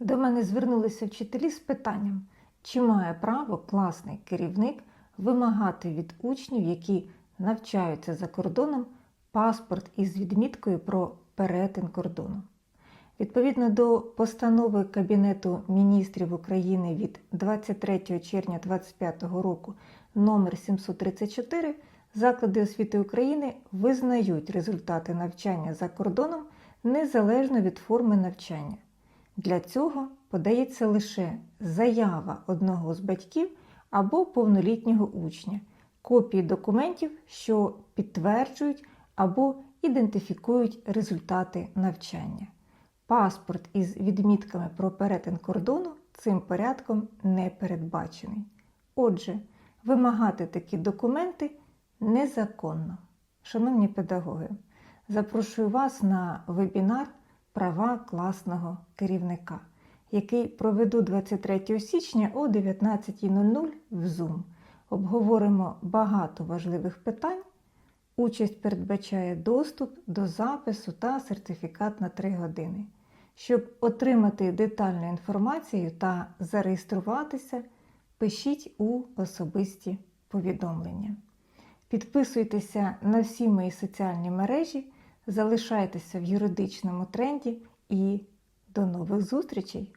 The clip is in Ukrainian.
До мене звернулися вчителі з питанням, чи має право класний керівник вимагати від учнів, які навчаються за кордоном, паспорт із відміткою про перетин кордону. Відповідно до постанови Кабінету міністрів України від 23 червня 2025 року номер 734 заклади освіти України визнають результати навчання за кордоном незалежно від форми навчання. Для цього подається лише заява одного з батьків або повнолітнього учня, копії документів, що підтверджують або ідентифікують результати навчання. Паспорт із відмітками про перетин кордону цим порядком не передбачений. Отже, вимагати такі документи незаконно. Шановні педагоги, запрошую вас на вебінар Права класного керівника, який проведу 23 січня о 19.00 в Zoom. Обговоримо багато важливих питань. Участь передбачає доступ до запису та сертифікат на 3 години. Щоб отримати детальну інформацію та зареєструватися, пишіть у особисті повідомлення. Підписуйтеся на всі мої соціальні мережі, залишайтеся в юридичному тренді і до нових зустрічей!